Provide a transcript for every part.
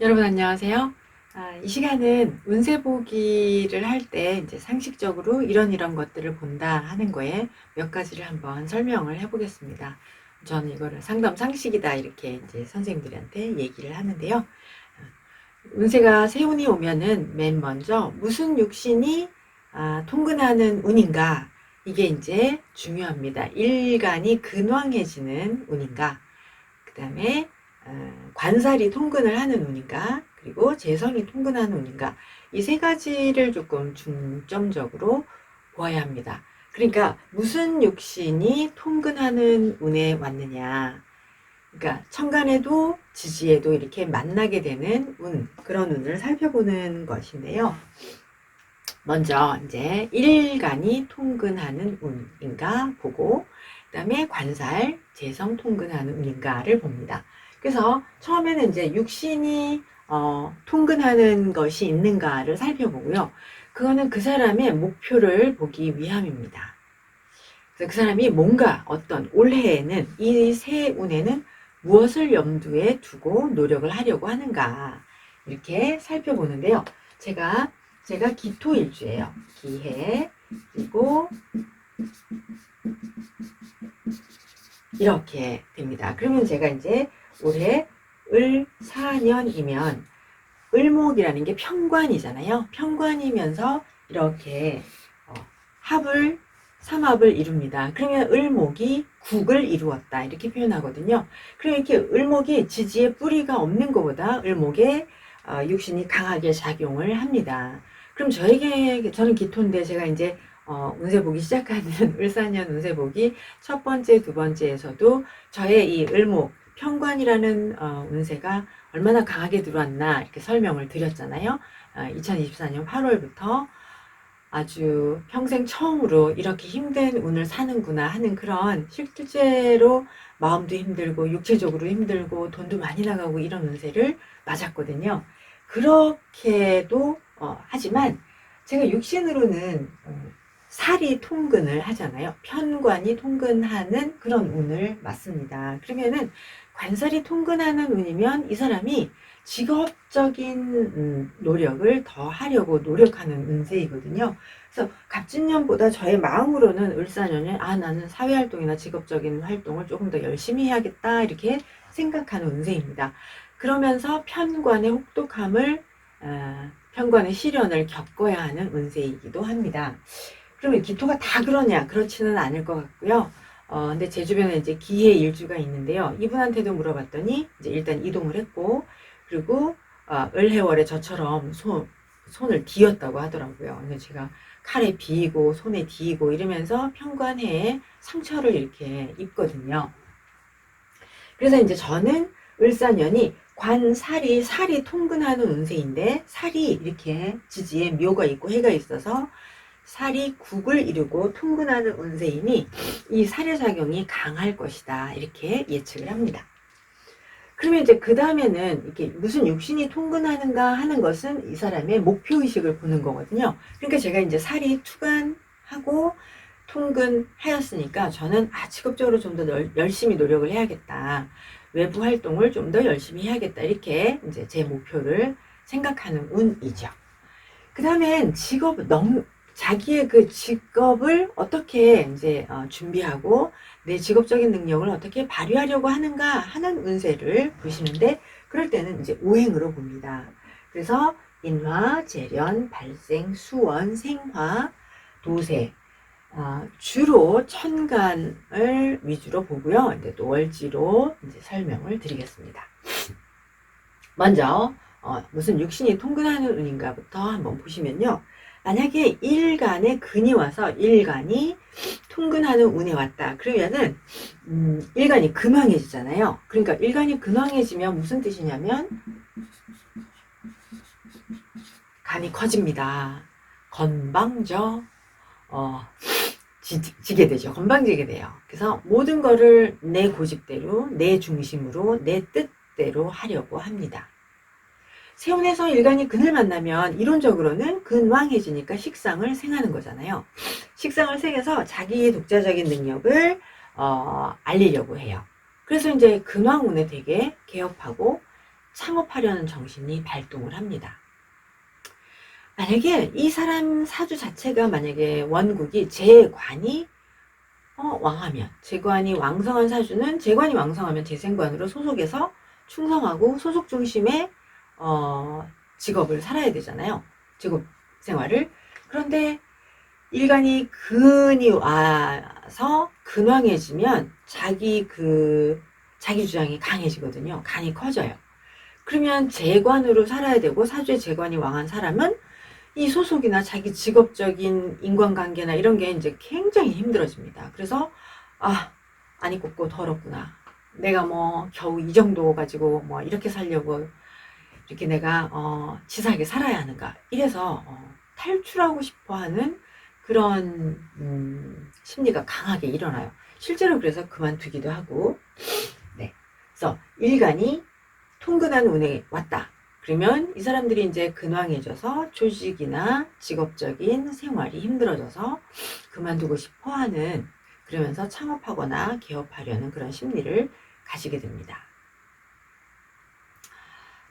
여러분 안녕하세요. 아, 이 시간은 운세 보기를 할 때 이제 상식적으로 이런 이런 것들을 본다 하는 거에 몇 가지를 한번 설명을 해보겠습니다. 저는 이거를 상담 상식이다 이렇게 이제 선생님들한테 얘기를 하는데요. 아, 운세가 세운이 오면은 맨 먼저 무슨 육신이 아, 통근하는 운인가 이게 이제 중요합니다. 일간이 근황해지는 운인가 그 다음에 어, 관살이 통근을 하는 운인가 그리고 재성이 통근하는 운인가 이 세 가지를 조금 중점적으로 보아야 합니다. 그러니까 무슨 육신이 통근하는 운에 왔느냐 그러니까 천간에도 지지에도 이렇게 만나게 되는 운 그런 운을 살펴보는 것인데요. 먼저 이제 일간이 통근하는 운인가 보고 그다음에 관살 재성 통근하는 운인가를 봅니다. 그래서 처음에는 이제 육신이 어, 통근하는 것이 있는가를 살펴보고요. 그거는 그 사람의 목표를 보기 위함입니다. 그래서 그 사람이 뭔가 어떤 올해에는 이 새 운에는 무엇을 염두에 두고 노력을 하려고 하는가 이렇게 살펴보는데요. 제가 제가 기토일주예요. 기해 그리고 이렇게 됩니다. 그러면 제가 이제 올해 을사년이면 을목이라는 게 평관이잖아요. 평관이면서 이렇게 어, 합을 삼합을 이룹니다. 그러면 을목이 국을 이루었다 이렇게 표현하거든요. 그럼 이렇게 을목이 지지에 뿌리가 없는 것보다 을목의 어, 육신이 강하게 작용을 합니다. 그럼 저에게 저는 기토인데 제가 이제 어, 운세 보기 시작하는 을사년 운세 보기 첫 번째 두 번째에서도 저의 이 을목 평관이라는 어, 운세가 얼마나 강하게 들어왔나 이렇게 설명을 드렸잖아요. 어, 2024년 8월부터 아주 평생 처음으로 이렇게 힘든 운을 사는구나 하는 그런 실제로 마음도 힘들고 육체적으로 힘들고 돈도 많이 나가고 이런 운세를 맞았거든요. 그렇게도 어, 하지만 제가 육신으로는 어, 살이 통근을 하잖아요. 편관이 통근하는 그런 운을 맞습니다. 그러면은 관살이 통근하는 운이면 이 사람이 직업적인 음, 노력을 더 하려고 노력하는 운세이거든요. 그래서 갑진년보다 저의 마음으로는 을사년에 아 나는 사회활동이나 직업적인 활동을 조금 더 열심히 해야겠다 이렇게 생각하는 운세입니다. 그러면서 편관의 혹독함을 어, 편관의 시련을 겪어야 하는 운세이기도 합니다. 그러면 기토가 다 그러냐? 그렇지는 않을 것 같고요. 어, 근데 제 주변에 이제 기해 일주가 있는데요. 이분한테도 물어봤더니 이제 일단 이동을 했고, 그리고 어, 을해월에 저처럼 손, 손을 뒤었다고 하더라고요. 근데 제가 칼에 비이고 손에 뒤이고 이러면서 편관해에 상처를 이렇게 입거든요. 그래서 이제 저는 을사년이 관살이 살이 통근하는 운세인데 살이 이렇게 지지에 묘가 있고 해가 있어서 살이 국을 이루고 통근하는 운세이니 이 살해작용이 강할 것이다. 이렇게 예측을 합니다. 그러면 이제 그 다음에는 이렇게 무슨 육신이 통근하는가 하는 것은 이 사람의 목표의식을 보는 거거든요. 그러니까 제가 이제 살이 투간하고 통근하였으니까 저는 아, 직업적으로 좀 더 열심히 노력을 해야겠다. 외부 활동을 좀 더 열심히 해야겠다. 이렇게 이제 제 목표를 생각하는 운이죠. 그 다음엔 직업 너무 자기의 그 직업을 어떻게 이제 어, 준비하고 내 직업적인 능력을 어떻게 발휘하려고 하는가 하는 운세를 보시는데 그럴 때는 이제 오행으로 봅니다. 그래서 인화, 재련, 발생, 수원, 생화, 도세 어, 주로 천간을 위주로 보고요. 이제 또 월지로 이제 설명을 드리겠습니다. 먼저 어, 무슨 육신이 통근하는 운인가부터 한번 보시면요. 만약에 일간에 근이 와서 일간이 통근하는 운에 왔다. 그러면은 음, 일간이 근황해지잖아요. 그러니까 일간이 근황해지면 무슨 뜻이냐면 간이 커집니다. 건방져 어, 지, 지게 되죠. 건방지게 돼요. 그래서 모든 거를 내 고집대로, 내 중심으로, 내 뜻대로 하려고 합니다. 세운에서 일간이 근을 만나면 이론적으로는 근왕해지니까 식상을 생하는 거잖아요. 식상을 생해서 자기의 독자적인 능력을 어, 알리려고 해요. 그래서 이제 근왕운에 되게 개업하고 창업하려는 정신이 발동을 합니다. 만약에 이 사람 사주 자체가 만약에 원국이 재관이 어, 왕하면 재관이 왕성한 사주는 재관이 왕성하면 재생관으로 소속해서 충성하고 소속 중심의 어, 직업을 살아야 되잖아요. 직업 생활을. 그런데 일간이 근이 와서 근왕해지면 자기 그 자기 주장이 강해지거든요. 간이 커져요. 그러면 재관으로 살아야 되고 사주의 재관이 왕한 사람은 이 소속이나 자기 직업적인 인간관계나 이런 게 이제 굉장히 힘들어집니다. 그래서 아 안이 곱고 더럽구나. 내가 뭐 겨우 이 정도 가지고 뭐 이렇게 살려고 이렇게 내가 어 치사하게 살아야 하는가. 이래서 어 탈출하고 싶어하는 그런 음, 심리가 강하게 일어나요. 실제로 그래서 그만두기도 하고. 네. 그래서 일간이 통근한 운에 왔다. 그러면 이 사람들이 이제 근황해져서 조직이나 직업적인 생활이 힘들어져서 그만두고 싶어 하는 그러면서 창업하거나 개업하려는 그런 심리를 가지게 됩니다.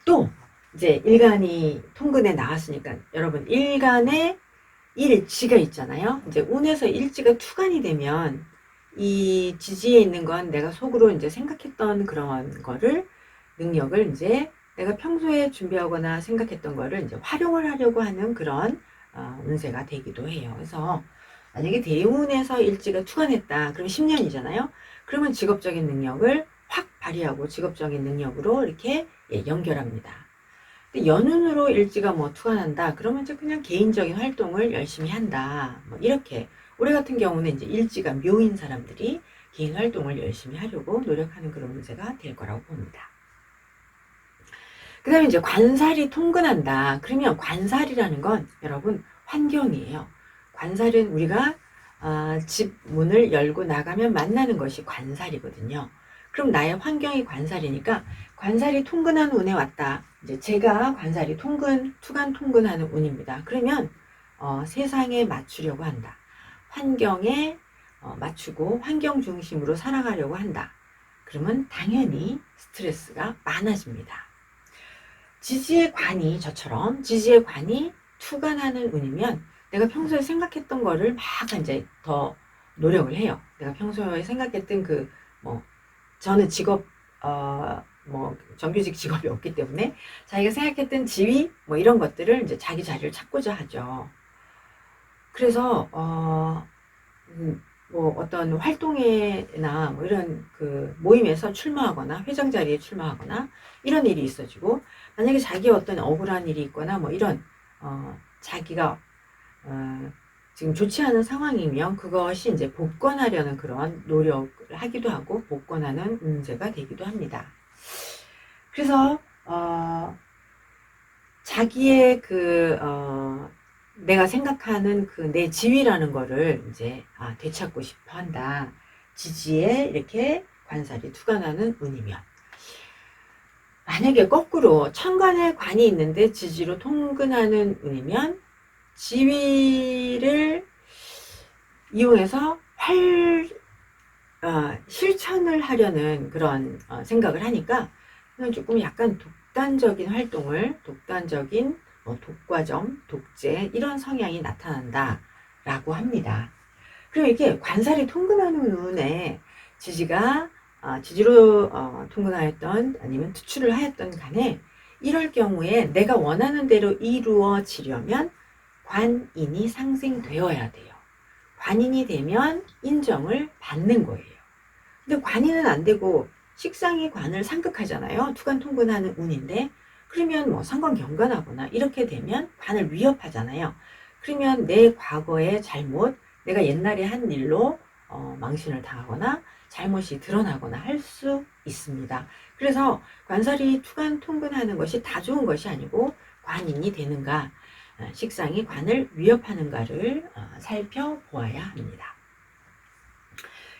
또 이제 일간이 통근에 나왔으니까 여러분 일간에 일지가 있잖아요. 이제 운에서 일지가 투간이 되면 이 지지에 있는 건 내가 속으로 이제 생각했던 그런 거를 능력을 이제 내가 평소에 준비하거나 생각했던 거를 이제 활용을 하려고 하는 그런 어, 운세가 되기도 해요. 그래서 만약에 대운에서 일지가 투간했다. 그럼 10년이잖아요. 그러면 직업적인 능력을 확 발휘하고 직업적인 능력으로 이렇게 예, 연결합니다. 연운으로 일지가 뭐 투간한다. 그러면 이제 그냥 개인적인 활동을 열심히 한다. 뭐 이렇게 올해 같은 경우는 이제 일지가 묘인 사람들이 개인 활동을 열심히 하려고 노력하는 그런 문제가 될 거라고 봅니다. 그 다음에 이제 관살이 통근한다. 그러면 관살이라는 건 여러분 환경이에요. 관살은 우리가 어, 집 문을 열고 나가면 만나는 것이 관살이거든요. 그럼 나의 환경이 관살이니까 관살이 통근한 운에 왔다. 이제 제가 관살이 통근, 투간 통근하는 운입니다. 그러면 어, 세상에 맞추려고 한다. 환경에 어, 맞추고 환경 중심으로 살아가려고 한다. 그러면 당연히 스트레스가 많아집니다. 지지의 관이 저처럼 지지의 관이 투간하는 운이면 내가 평소에 생각했던 거를 막 이제 더 노력을 해요. 내가 평소에 생각했던 그 뭐 저는 직업 어 뭐 정규직 직업이 없기 때문에 자기가 생각했던 지위 뭐 이런 것들을 이제 자기 자리를 찾고자 하죠. 그래서 어 음, 뭐 어떤 활동회나 뭐 이런 그 모임에서 출마하거나 회장 자리에 출마하거나 이런 일이 있어지고 만약에 자기 어떤 억울한 일이 있거나 뭐 이런 어 자기가 어 지금 좋지 않은 상황이면 그것이 이제 복권하려는 그런 노력을 하기도 하고 복권하는 문제가 되기도 합니다. 그래서 어 자기의 그 어, 내가 생각하는 그 내 지위라는 거를 이제 아, 되찾고 싶어 한다. 지지에 이렇게 관살이 투과나는 운이면 만약에 거꾸로 천간에 관이 있는데 지지로 통근하는 운이면 지위를 이용해서 활 어, 실천을 하려는 그런 어, 생각을 하니까 조금 약간 독단적인 활동을 독단적인 뭐 독과점, 독재 이런 성향이 나타난다 라고 합니다. 그리고 이게 관살이 통근하는 운에 지지가 어, 지지로 어, 통근하였던 아니면 투출을 하였던 간에 이럴 경우에 내가 원하는 대로 이루어지려면 관인이 상생되어야 돼요. 관인이 되면 인정을 받는 거예요. 근데 관인은 안 되고 식상이 관을 상극하잖아요. 투간 통근하는 운인데 그러면 뭐 상관 경관하거나 이렇게 되면 관을 위협하잖아요. 그러면 내 과거의 잘못, 내가 옛날에 한 일로 어, 망신을 당하거나 잘못이 드러나거나 할 수 있습니다. 그래서 관살이 투간 통근하는 것이 다 좋은 것이 아니고 관인이 되는가, 어, 식상이 관을 위협하는가를 어, 살펴보아야 합니다.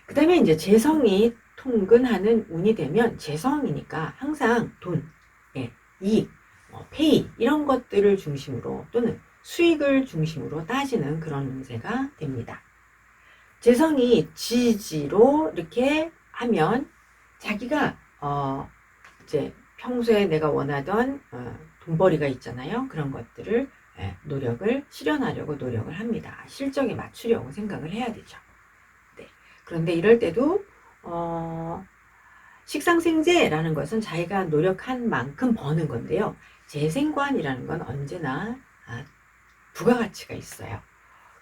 그 다음에 이제 재성이 통근하는 운이 되면 재성이니까 항상 돈, 예, 이익, 뭐 페이 이런 것들을 중심으로 또는 수익을 중심으로 따지는 그런 운세가 됩니다. 재성이 지지로 이렇게 하면 자기가 어 이제 평소에 내가 원하던 어, 돈벌이가 있잖아요. 그런 것들을 예, 노력을 실현하려고 노력을 합니다. 실적에 맞추려고 생각을 해야 되죠. 네. 그런데 이럴 때도 어, 식상생재라는 것은 자기가 노력한 만큼 버는 건데요. 재생관이라는 건 언제나 아, 부가가치가 있어요.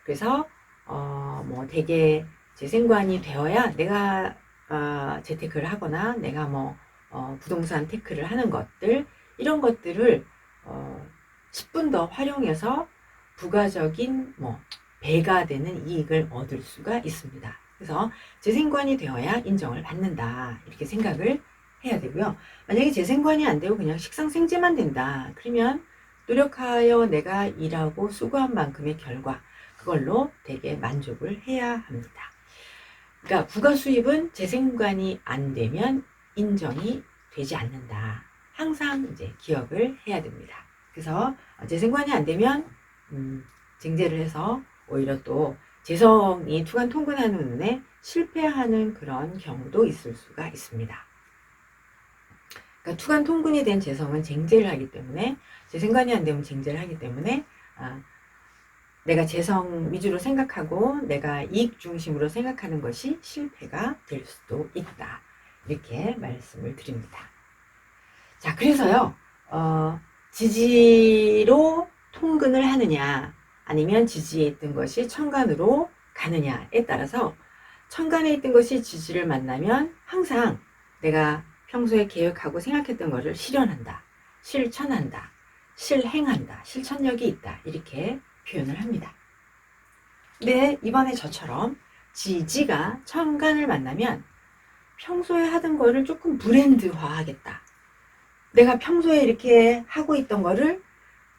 그래서 어, 뭐 되게 재생관이 되어야 내가 어, 재테크를 하거나 내가 뭐 어, 부동산 테크를 하는 것들 이런 것들을 어, 10분 더 활용해서 부가적인 뭐 배가 되는 이익을 얻을 수가 있습니다. 그래서 재생관이 되어야 인정을 받는다 이렇게 생각을 해야 되고요. 만약에 재생관이 안 되고 그냥 식상생재만 된다. 그러면 노력하여 내가 일하고 수고한 만큼의 결과 그걸로 되게 만족을 해야 합니다. 그러니까 부가 수입은 재생관이 안 되면 인정이 되지 않는다. 항상 이제 기억을 해야 됩니다. 그래서 재생관이 안 되면 음, 쟁제를 해서 오히려 또 재성이 투간 통근하는 눈에 실패하는 그런 경우도 있을 수가 있습니다. 그러니까 투간 통근이 된 재성은 쟁제를 하기 때문에 재생관이 안 되면 쟁제를 하기 때문에 아, 내가 재성 위주로 생각하고 내가 이익 중심으로 생각하는 것이 실패가 될 수도 있다. 이렇게 말씀을 드립니다. 자, 그래서요, 어, 지지로 통근을 하느냐, 아니면 지지에 있던 것이 천간으로 가느냐에 따라서 천간에 있던 것이 지지를 만나면 항상 내가 평소에 계획하고 생각했던 것을 실현한다, 실천한다, 실행한다, 실천력이 있다. 이렇게 표현을 합니다. 네, 이번에 저처럼 지지가 천간을 만나면 평소에 하던 거를 조금 브랜드화 하겠다. 내가 평소에 이렇게 하고 있던 거를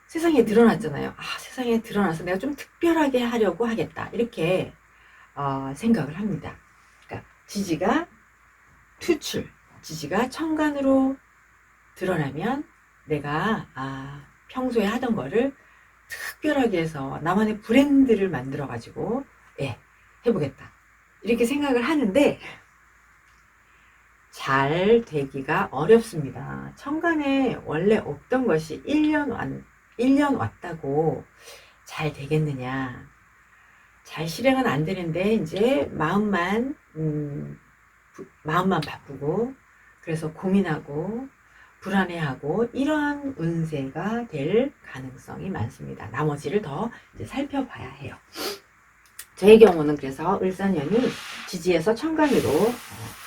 세상에 드러났잖아요. 아, 세상에 드러나서 내가 좀 특별하게 하려고 하겠다. 이렇게 어, 생각을 합니다. 그러니까 지지가 투출, 지지가 천간으로 드러나면 내가 아, 평소에 하던 거를 특별하게 해서 나만의 브랜드를 만들어 가지고 예, 해보겠다. 이렇게 생각을 하는데 잘 되기가 어렵습니다. 천간에 원래 없던 것이 1년 완, 1년 왔다고 잘 되겠느냐. 잘 실행은 안 되는데, 이제 마음만, 음, 부, 마음만 바쁘고, 그래서 고민하고, 불안해하고, 이런 운세가 될 가능성이 많습니다. 나머지를 더 살펴봐야 해요. 저의 경우는 그래서 을사년이 지지에서 천간으로 어,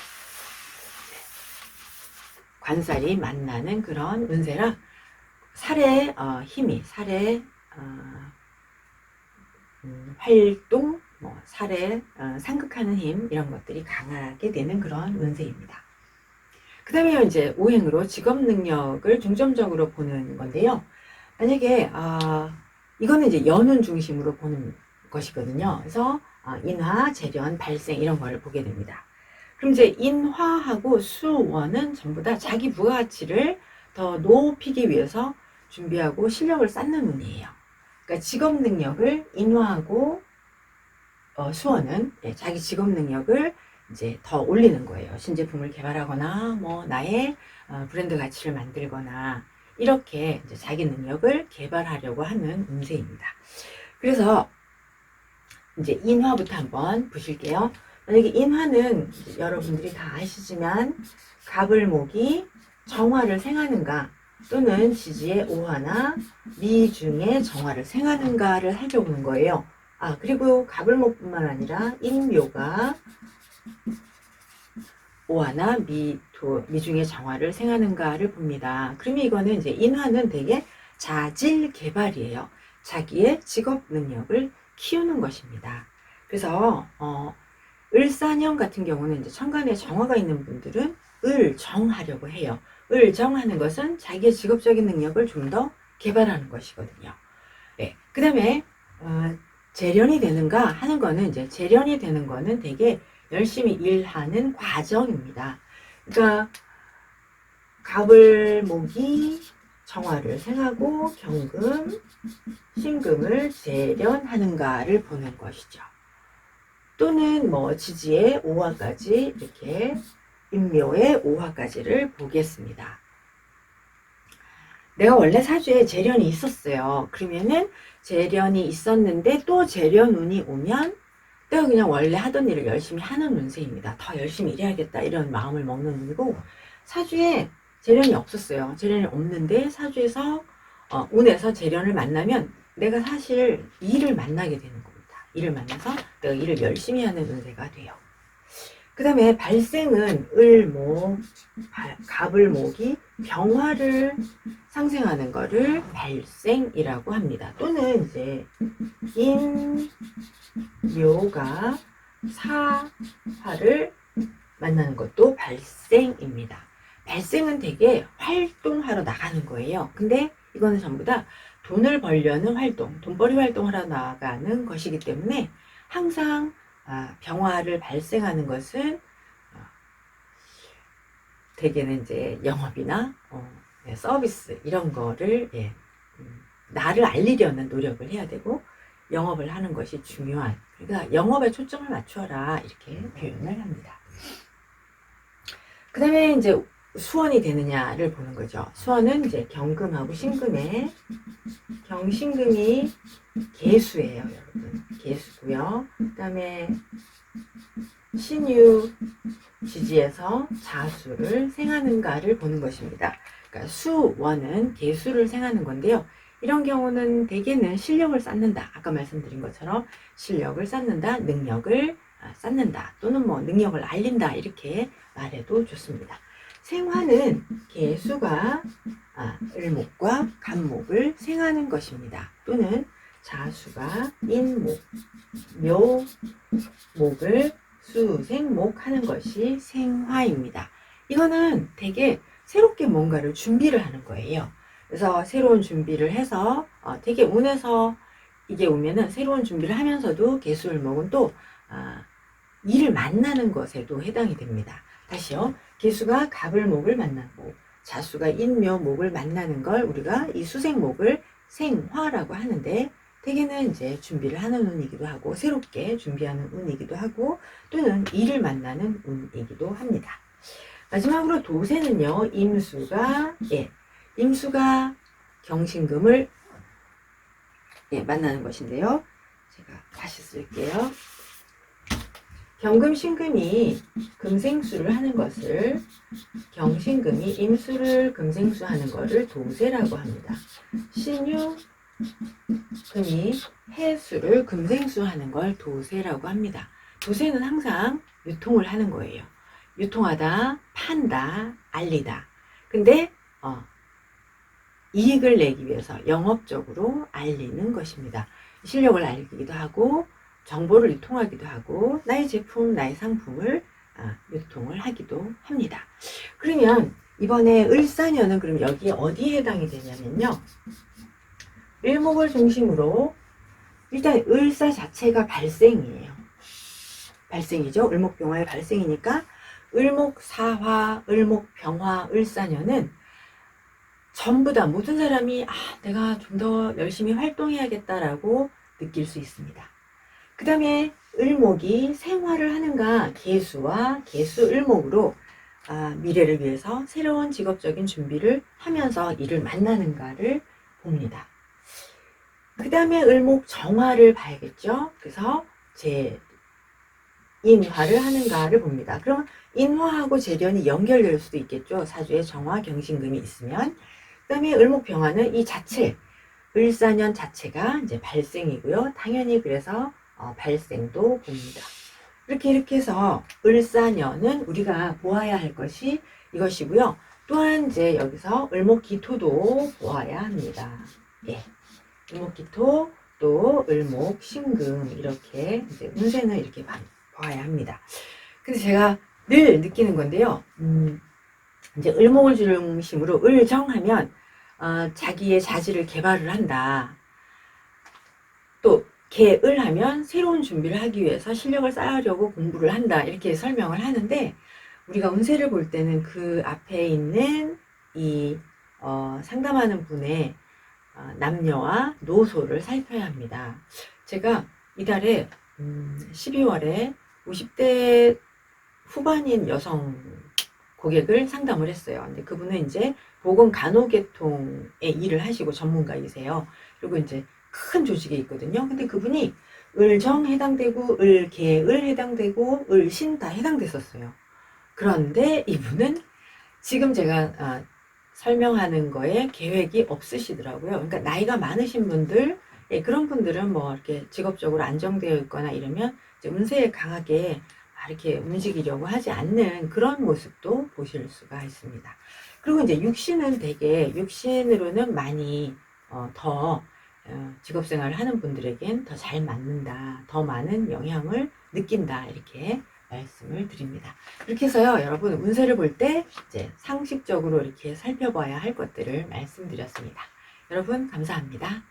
관살이 만나는 그런 운세라 살의 어, 힘이 살의 어, 음, 활동, 뭐 살의 어, 상극하는 힘 이런 것들이 강하게 되는 그런 운세입니다. 그 다음에 이제 오행으로 직업 능력을 중점적으로 보는 건데요. 만약에 아 이거는 이제 연운 중심으로 보는 것이거든요. 그래서 어, 인화, 재련, 발생 이런 거를 보게 됩니다. 그럼 이제 인화하고 수원은 전부 다 자기 부가가치를 더 높이기 위해서 준비하고 실력을 쌓는 운이에요. 그러니까 직업 능력을 인화하고 어, 수원은 예, 자기 직업 능력을 이제 더 올리는 거예요. 신제품을 개발하거나 뭐 나의 어, 브랜드 가치를 만들거나 이렇게 이제 자기 능력을 개발하려고 하는 운세입니다. 그래서 이제 인화부터 한번 보실게요. 만약에 인화는 여러분들이 다 아시지만 갑을목이 정화를 생하는가 또는 지지의 오화나 미중의 정화를 생하는가를 살펴보는 거예요. 아 그리고 갑을목뿐만 아니라 인묘가 오화나 미 도, 미중의 정화를 생하는가를 봅니다. 그러면 이거는 이제 인화는 되게 자질 개발이에요. 자기의 직업 능력을 키우는 것입니다. 그래서 어, 을사년 같은 경우는 이제 천간에 정화가 있는 분들은 을정하려고 해요. 을정하는 것은 자기의 직업적인 능력을 좀 더 개발하는 것이거든요. 네. 그 다음에, 어, 재련이 되는가 하는 거는 이제 재련이 되는 거는 되게 열심히 일하는 과정입니다. 그러니까, 갑을 목이 정화를 생하고 경금, 신금을 재련하는가를 보는 것이죠. 또는 뭐 지지의 5화까지 이렇게 인묘의 5화까지를 보겠습니다. 내가 원래 사주에 재련이 있었어요. 그러면은 재련이 있었는데 또 재련 운이 오면 내가 그냥 원래 하던 일을 열심히 하는 운세입니다. 더 열심히 일해야겠다 이런 마음을 먹는 운이고 사주에 재련이 없었어요. 재련이 없는데 사주에서 어, 운에서 재련을 만나면 내가 사실 일을 만나게 되는 일을 만나서 일을 열심히 하는 운세가 돼요. 그 다음에 발생은 을목, 발- 갑을목이 병화를 상생하는 거를 발생이라고 합니다. 또는 이제 인 묘가 사화를 만나는 것도 발생입니다. 발생은 되게 활동하러 나가는 거예요. 근데 이거는 전부 다 돈을 벌려는 활동, 돈벌이 활동하러 나가는 것이기 때문에 항상 아, 병화를 발생하는 것은 어, 대개는 이제 영업이나 어, 네, 서비스 이런 거를 예, 음, 나를 알리려는 노력을 해야 되고 영업을 하는 것이 중요한 그러니까 영업에 초점을 맞춰라 이렇게 표현을 합니다. 그 다음에 이제 수원이 되느냐를 보는 거죠. 수원은 이제 경금하고 신금에 경신금이 개수예요, 여러분. 개수고요. 그다음에 신유 지지에서 자수를 생하는가를 보는 것입니다. 그러니까 수원은 개수를 생하는 건데요. 이런 경우는 대개는 실력을 쌓는다. 아까 말씀드린 것처럼 실력을 쌓는다, 능력을 아, 쌓는다, 또는 뭐 능력을 알린다 이렇게 말해도 좋습니다. 생화는 개수가 아, 을목과 간목을 생하는 것입니다. 또는 자수가 인목, 묘 목을 수 생 목 하는 것이 생화입니다. 이거는 되게 새롭게 뭔가를 준비를 하는 거예요. 그래서 새로운 준비를 해서 어, 되게 운에서 이게 오면은 새로운 준비를 하면서도 개수을목은 또 아, 일을 만나는 것에도 해당이 됩니다. 다시요. 개수가 갑을목을 만나고 자수가 인묘목을 만나는 걸 우리가 이 수생목을 생화라고 하는데 대개는 이제 준비를 하는 운이기도 하고 새롭게 준비하는 운이기도 하고 또는 일을 만나는 운이기도 합니다. 마지막으로 도세는요. 임수가 예, 임수가 경신금을 예, 만나는 것인데요. 제가 다시 쓸게요. 경금 신금이 금생수를 하는 것을 경신금이 임수를 금생수 하는 것을 도세라고 합니다. 신유 금이 해수를 금생수 하는 걸 도세라고 합니다. 도세는 항상 유통을 하는 거예요. 유통하다, 판다, 알리다. 근데 어, 이익을 내기 위해서 영업적으로 알리는 것입니다. 실력을 알리기도 하고 정보를 유통하기도 하고 나의 제품, 나의 상품을 아, 유통을 하기도 합니다. 그러면 이번에 을사년은 그럼 여기 어디에 해당이 되냐면요. 을목을 중심으로 일단 을사 자체가 발생이에요. 발생이죠. 을목병화의 발생이니까 을목사화, 을목병화, 을사년은 전부 다 모든 사람이 아, 내가 좀 더 열심히 활동해야겠다라고 느낄 수 있습니다. 그 다음에 을목이 생활을 하는가 개수와 개수 을목으로 아, 미래를 위해서 새로운 직업적인 준비를 하면서 일을 만나는가를 봅니다. 그 다음에 을목 정화를 봐야겠죠. 그래서 제 인화를 하는가를 봅니다. 그럼 인화하고 재련이 연결될 수도 있겠죠. 사주에 정화 경신금이 있으면. 그 다음에 을목병화는 이 자체, 을사년 자체가 이제 발생이고요. 당연히 그래서 어, 발생도 봅니다. 이렇게 이렇게 해서 을사년은 우리가 보아야 할 것이 이것이고요. 또한 이제 여기서 을목기토도 보아야 합니다. 예. 을목기토 또 을목 신금 이렇게 이제 운세는 이렇게 봐- 봐야 합니다. 근데 제가 늘 느끼는 건데요. 음, 이제 을목을 중심으로 을정하면 어, 자기의 자질을 개발을 한다. 또 개을 하면 새로운 준비를 하기 위해서 실력을 쌓으려고 공부를 한다. 이렇게 설명을 하는데 우리가 운세를 볼 때는 그 앞에 있는 이 어, 상담하는 분의 어, 남녀와 노소를 살펴야 합니다. 제가 이달에 음, 12월에 50대 후반인 여성 고객을 상담을 했어요. 근데 그분은 이제 보건 간호계통의 일을 하시고 전문가이세요. 그리고 이제 큰 조직에 있거든요. 근데 그분이 을정 해당되고 을개을 해당되고 을신 다 해당됐었어요. 그런데 이분은 지금 제가 아, 설명하는 거에 계획이 없으시더라고요. 그러니까 나이가 많으신 분들, 예, 그런 분들은 뭐 이렇게 직업적으로 안정되어 있거나 이러면 운세에 강하게 막 이렇게 움직이려고 하지 않는 그런 모습도 보실 수가 있습니다. 그리고 이제 육신은 되게 육신으로는 많이 어, 더 어, 직업 생활을 하는 분들에겐 더 잘 맞는다, 더 많은 영향을 느낀다 이렇게 말씀을 드립니다. 이렇게 해서요, 여러분 운세를 볼 때 이제 상식적으로 이렇게 살펴봐야 할 것들을 말씀드렸습니다. 여러분 감사합니다.